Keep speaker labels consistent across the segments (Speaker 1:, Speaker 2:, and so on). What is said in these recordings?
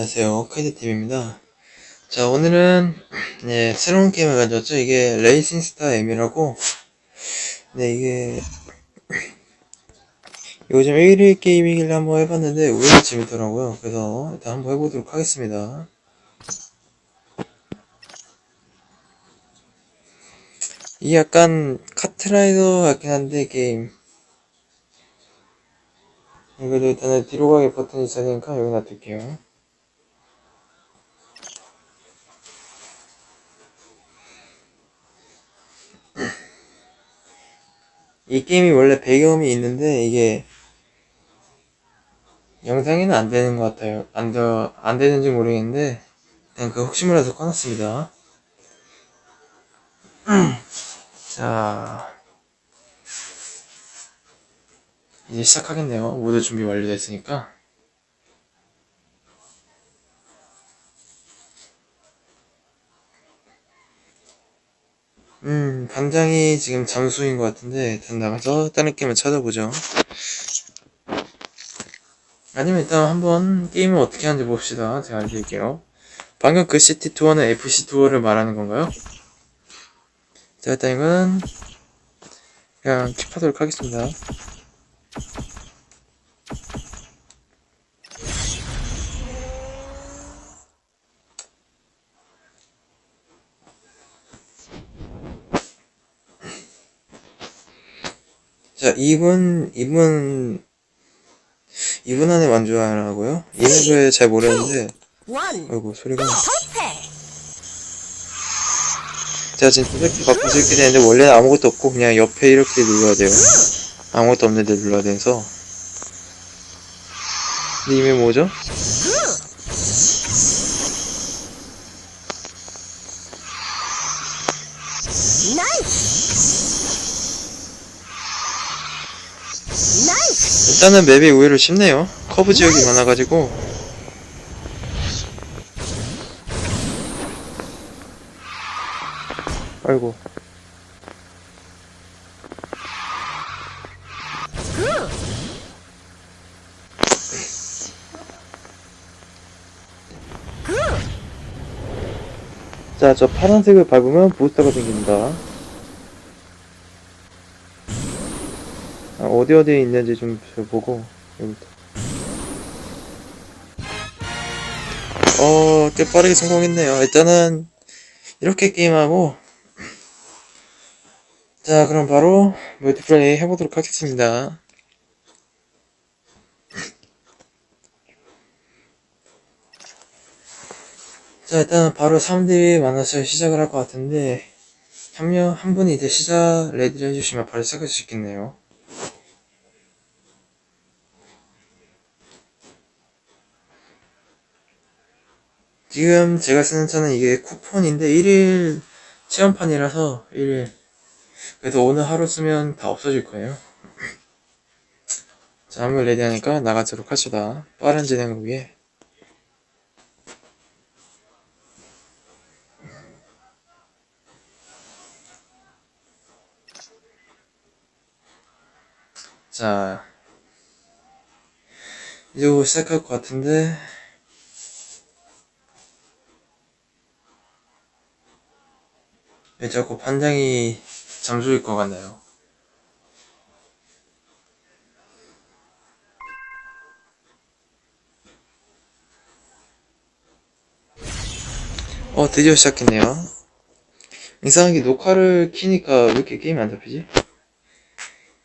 Speaker 1: 안녕하세요. 카이드TV입니다. 자 오늘은 네, 새로운 게임을 가져왔죠. 이게 레이싱 스타 M이라고. 네 이게 요즘 1위 게임이길래 한번 해봤는데 의외로 재밌더라고요. 그래서 일단 한번 해보도록 하겠습니다. 이게 약간 카트라이더 같긴 한데 게임. 이거도 일단은 뒤로 가게 버튼이 있어야 되니까 여기 놔둘게요. 이 게임이 원래 배경음이 있는데 이게 영상에는 안 되는 것 같아요. 안, 더, 안 되는지 모르겠는데 그냥 그 혹시 몰라서 꺼놨습니다. 자. 이제 시작하겠네요. 모두 준비 완료됐으니까. 음, 반장이 지금 잠수인 것 같은데, 일단 나가서 다른 게임을 찾아보죠. 아니면 일단 한번 게임을 어떻게 하는지 봅시다. 제가 알려드릴게요. 방금 그 시티 투어는 FC 투어를 말하는 건가요? 자, 일단 이거는 그냥 킵하도록 하겠습니다. 자, 2분, 2분, 2분 안에 완주하라고요? 이 맵을 잘 모르는데,
Speaker 2: 원
Speaker 1: 아이고, 소리가. 제가 지금 이렇게 바꾸서 이렇게 되는데, 원래는 아무것도 없고, 그냥 옆에 이렇게 눌러야 돼요. 아무것도 없는데 눌러야 돼서. 근데 이맵 뭐죠? 일단은 맵이 의외로 쉽네요. 커브 지역이 많아가지고. 아이고. 자, 저 파란색을 밟으면 부스터가 생깁니다. 어디 어디에 있는지 좀 보고. 어, 꽤 빠르게 성공했네요. 일단은 이렇게 게임하고 자, 그럼 바로 멀티플레이 해보도록 하겠습니다. 자, 일단은 바로 사람들이 많아서 시작을 할 것 같은데 한 명, 한 분이 이제 시작 레디를 해주시면 바로 시작할 수 있겠네요. 지금 제가 쓰는 차는 이게 쿠폰인데 1일 체험판이라서 1일. 그래도 오늘 하루 쓰면 다 없어질 거예요. 자 한번 레디하니까 나가도록 합시다. 빠른 진행을 위해. 자 이제 곧 시작할 것 같은데 왜 자꾸 반장이 잠수일 것 같나요? 어, 드디어 시작했네요. 이상하게 녹화를 키니까 왜 이렇게 게임이 안 잡히지?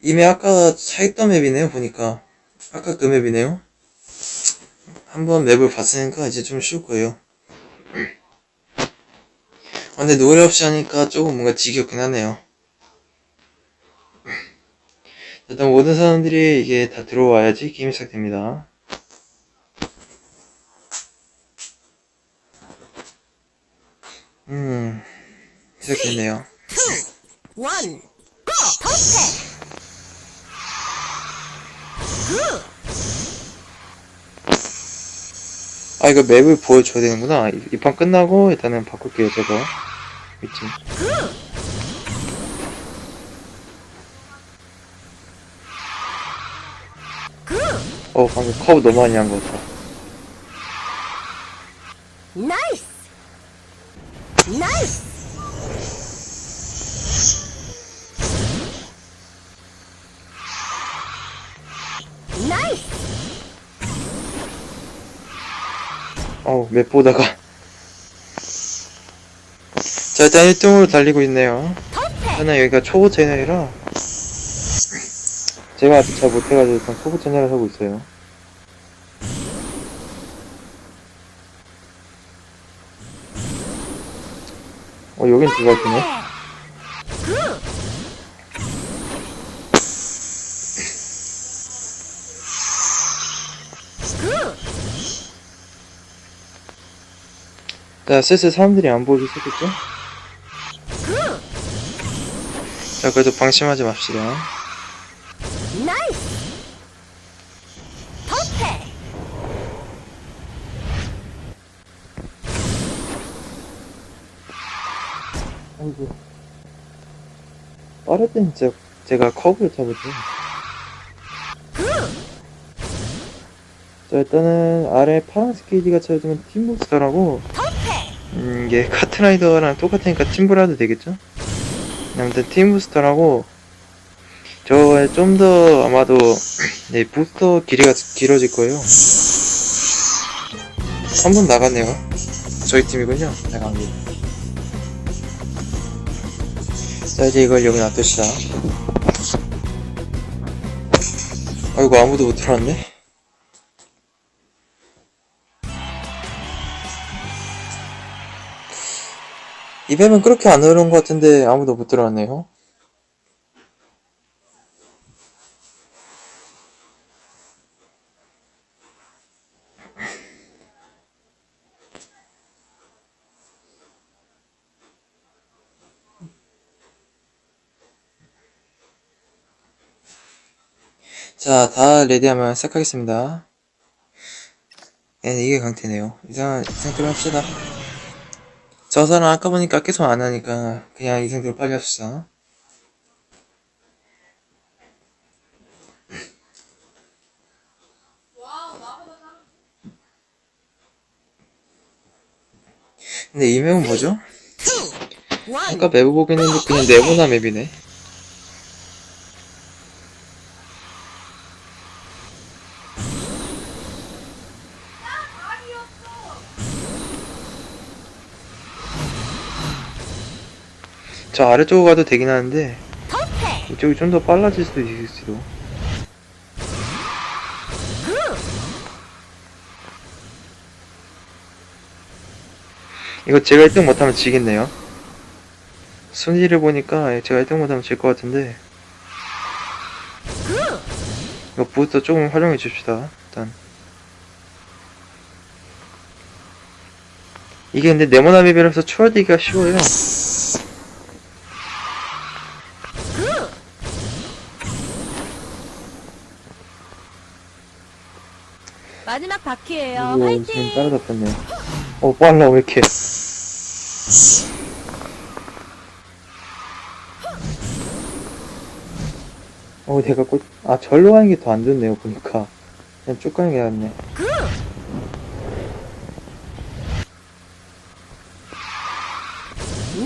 Speaker 1: 이메 아까 차있던 맵이네요, 보니까. 아까 그 맵이네요. 한번 맵을 봤으니까 이제 좀 쉬울 거예요. 아, 근데 노래 없이 하니까 조금 뭔가 지겹긴 하네요. 일단 모든 사람들이 이게 다 들어와야지 게임이 시작됩니다. 음, 시작됐네요.
Speaker 2: 원 고! 터패
Speaker 1: 아, 이거 맵을 보여줘야 되는구나. 이 판 끝나고 일단은 바꿀게요, 저거. 위치. 어, 방금 커브 너무 많이 한 것 같다.
Speaker 2: 나이스! 나이스! 나이스!
Speaker 1: 어우, 맵 보다가. 자, 일단 1등으로 달리고 있네요. 저는 여기가 초보 채널이라, 제가 아직 잘 못해가지고 일단 초보 채널을 하고 있어요. 어, 여긴 누가 있네?
Speaker 2: 굿! 굿!
Speaker 1: 자, 슬슬 사람들이 안 보기 시작했죠?
Speaker 2: 굿!
Speaker 1: 자, 그래도 방심하지 맙시다. 아이고. 빠를 땐 진짜 제가 커브를.
Speaker 2: 굿!
Speaker 1: 자, 일단은 아래 KD가 쳐주면 팀부스터라고,
Speaker 2: 퍼펙트!
Speaker 1: 음, 이게 카트라이더랑 똑같으니까 팀브라도 되겠죠? 아무튼 팀부스터라고, 저 좀 더 아마도, 네, 부스터 길이가 길어질 거예요. 한 번 나갔네요. 저희 팀이군요. 게. 자, 이제 이걸 여기 놔둡시다. 아이고, 아무도 못 들어왔네. 이 뱀은 그렇게 안 어려운 것 같은데 아무도 못 들어왔네요. 자, 다 레디하면 시작하겠습니다. 예, 이게 강태네요. 이상, 이 상태로 합시다. 저 사람 아까 보니까 계속 안 하니까 그냥 이 상태로 빨리 합시다. 근데 이 맵은 뭐죠? 아까 맵을 보긴 했는데 그냥 네모나 맵이네. 저 아래쪽으로 가도 되긴 하는데! 이쪽이 좀 더 빨라질 수도 있을지도.
Speaker 2: 굿!
Speaker 1: 이거 제가 1등 못하면 지겠네요. 순위를 보니까 제가 1등 못하면 질 것 같은데
Speaker 2: 굿!
Speaker 1: 이거 부스터 조금 활용해 줍시다. 일단 이게 근데 네모나 맵이라서 추월되기가 쉬워요.
Speaker 2: 굿! 마지막 바퀴예요.
Speaker 1: 이거
Speaker 2: 화이팅!
Speaker 1: 따라잡혔네. 어 빨라 왜 이렇게? 어 내가 꼭, 아 절로 가는 게 더 안 좋네요 보니까 그냥 쭉 가는 게 낫네.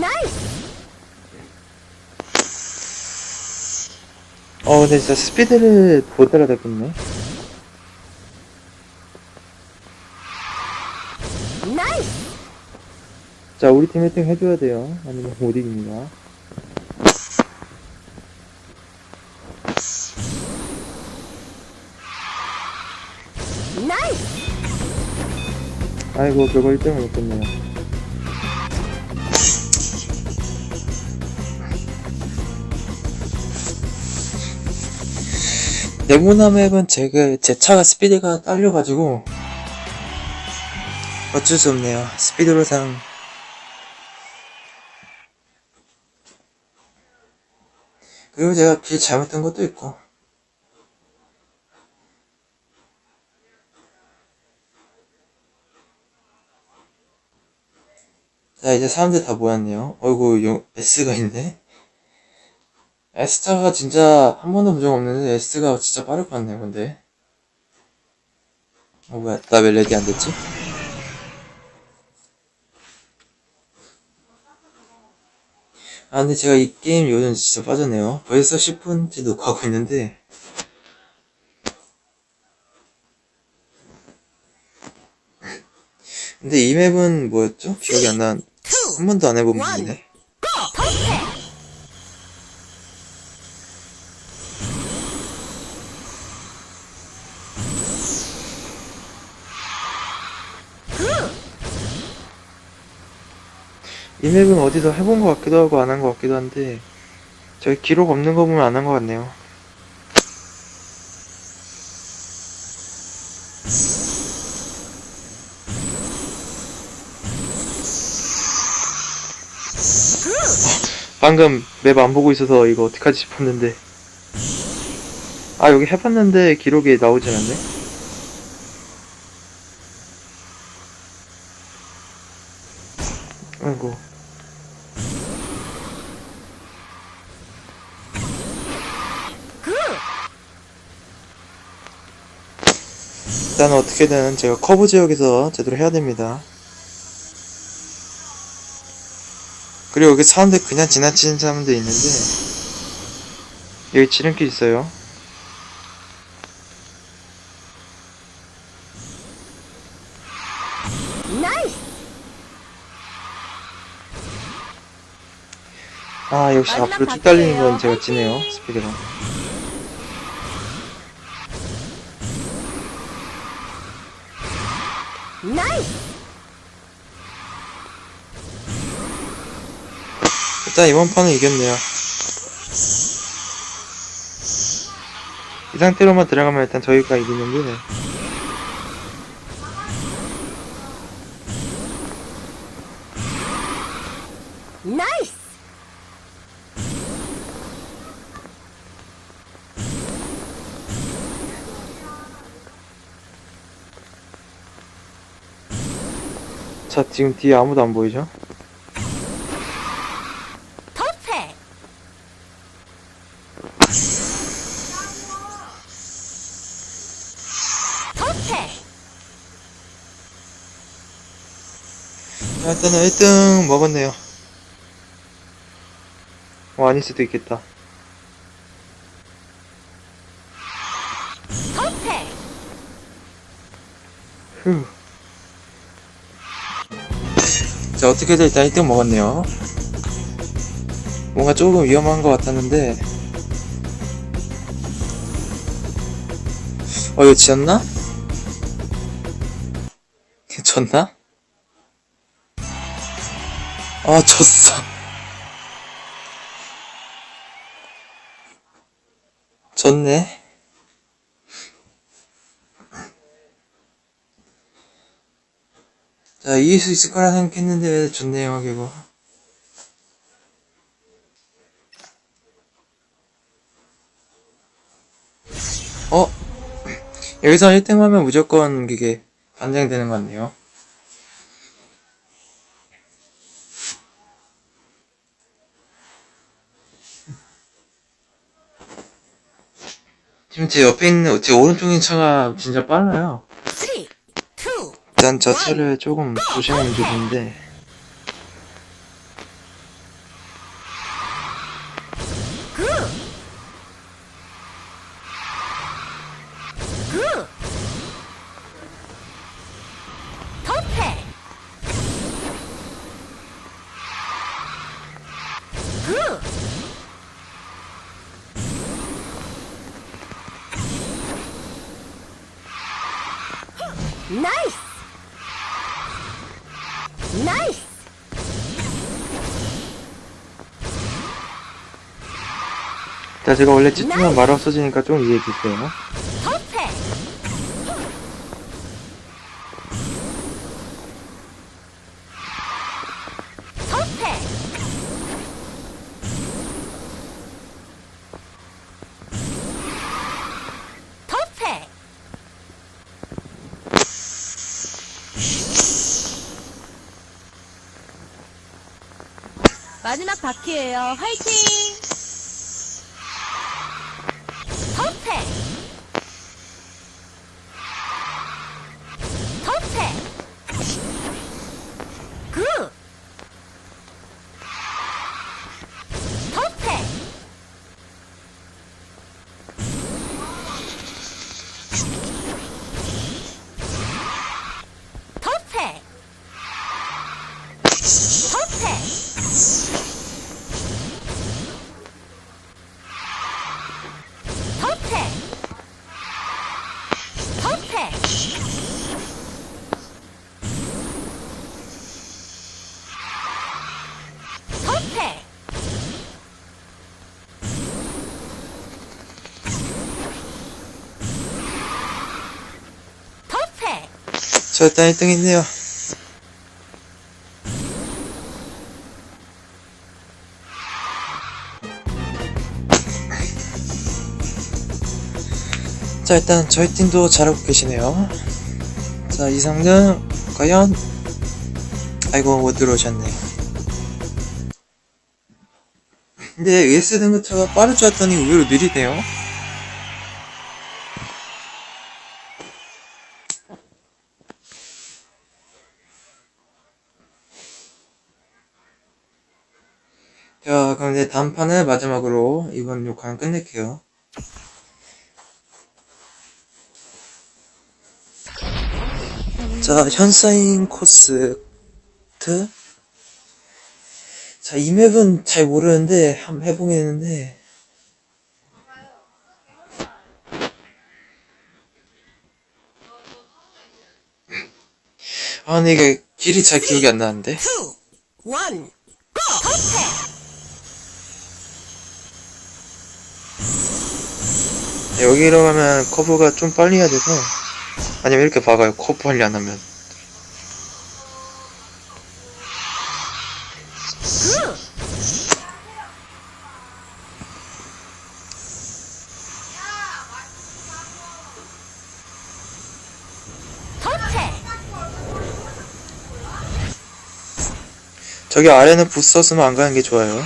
Speaker 2: 나이스!
Speaker 1: 어 근데 진짜 스피드를 못 따라잡겠네. 자 우리 팀 1등 해줘야 돼요. 아니면 못 이깁니다. 아이고 결국 1등을 못했네요. 네모나 맵은 제가 제 차가 스피드가 딸려가지고 어쩔 수 없네요. 스피드로상 그리고 제가 길 잘못된 것도 있고 자 이제 사람들 다 모였네요. 어이구 용, S가 있네. S차가 진짜 한 번도 부정 없는데 S가 진짜 빠를 것 같네요. 근데 어 뭐야 나왜 레디 안 됐지? 아, 근데 제가 이 게임 요즘 진짜 빠졌네요. 벌써 10분째 녹화하고 있는데. 근데 이 맵은 뭐였죠? 기억이 안 나. 한 번도 안 해본 맵이네.
Speaker 2: 터세!
Speaker 1: 이 맵은 어디서 해본 것 같기도 하고 안 한 것 같기도 한데, 저희 기록 없는 거 보면 안 한 것 같네요. 방금 맵 안 보고 있어서 이거 어떡하지 싶었는데. 아, 여기 해봤는데 기록이 나오진 않네? 아이고.
Speaker 2: 굿!
Speaker 1: 일단 어떻게든 제가 커브 지역에서 제대로 해야 됩니다. 그리고 여기 사람들 그냥 지나치는 사람도 있는데 여기 지름길 있어요. 아 역시 앞으로 쭉 달리는 건. 제가 지네요 스피드가. 일단 이번 판은 이겼네요. 이 상태로만 들어가면 일단 저희가 이기는데
Speaker 2: 나이스!
Speaker 1: 자 지금 뒤에 아무도 안 보이죠?
Speaker 2: 터세! 터세!
Speaker 1: 자, 일단은 1등 먹었네요. 어, 아닐 수도 있겠다. 휴. 자, 어떻게든 일단 1등 먹었네요. 뭔가 조금 위험한 것 같았는데. 어, 이거 지었나? 졌나? 아, 졌어. 졌네. 자, 이길 수 있을 거라 생각했는데 왜 좋네요, 결국. 어? 여기서 1등 하면 무조건 그게 반장되는 것 같네요. 지금 제 옆에 있는, 제 오른쪽인 차가 진짜 빨라요.
Speaker 2: 3, 2,
Speaker 1: 일단 저 차를 조금 조심하면 좋은데 자 제가 원래 찌투면 말 없어지니까 좀!
Speaker 2: 터세! 터세! 마지막 바퀴예요. 화이팅!
Speaker 1: 저 일단 1등 했네요. 자, 일단 저희 팀도 잘하고 계시네요. 자, 이상등, 과연, 아이고, 못 들어오셨네요. 근데 ES 등급차가 빠를 줄 알았더니 의외로 느리네요. 자, 그럼 이제 다음 판을 마지막으로 이번 욕한 끝낼게요. 자, 현사인 코스트. 자, 이 맵은 잘 모르는데, 한번 해보겠는데. 아, 근데 이게 길이 잘 기억이 안 나는데.
Speaker 2: 투, 원, 고!
Speaker 1: 여기로 가면 커브가 좀 빨리 해야 돼서. 아니면 이렇게 박아요. 커브 빨리 안 하면. 저기 아래는 부스 없으면 안 가는 게 좋아요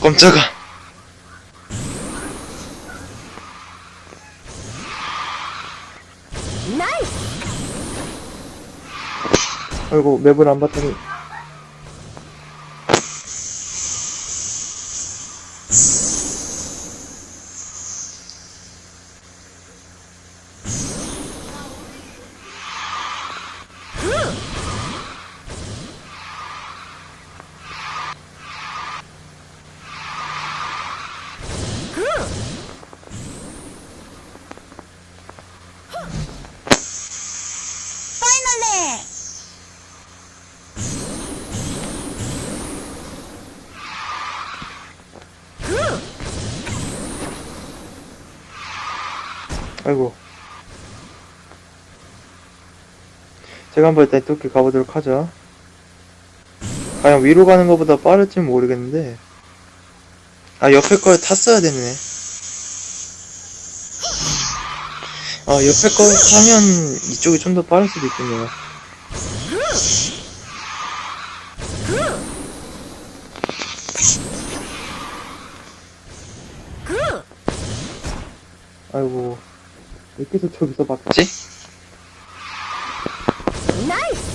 Speaker 1: 깜짝아. 아이고 맵을 안 봤더니
Speaker 2: 파이널리
Speaker 1: 아이고. 제가 한번 일단 이렇게 가보도록 하죠. 과연 위로 가는 것보다 빠를지 모르겠는데. 아 옆에 걸 탔어야 되네. 아 옆에 걸 타면 이쪽이 좀 더 빠를 수도 있겠네요.
Speaker 2: 굿
Speaker 1: 아이고 왜 계속 저기서 막지?
Speaker 2: 나이스!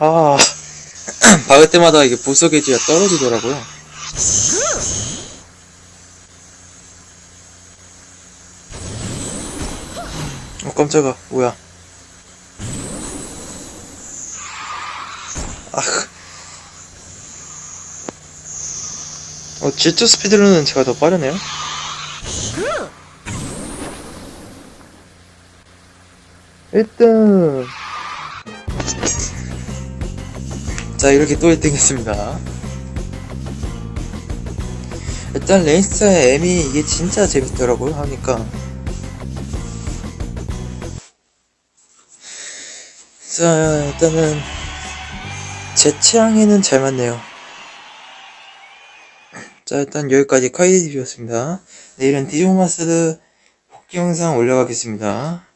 Speaker 1: 아 박을 때마다 이게 보석 게이지가 떨어지더라고요. 어 깜짝아. 뭐야 어, 질주 스피드로는 제가 더 빠르네요. 일등 자, 이렇게 또 1등 했습니다. 일단 레인스타의 M이 이게 진짜 재밌더라고요, 하니까. 자, 일단은 제 취향에는 잘 맞네요. 자, 일단 여기까지 카이디비였습니다. 내일은 디조마스드 복귀 영상 올려가겠습니다.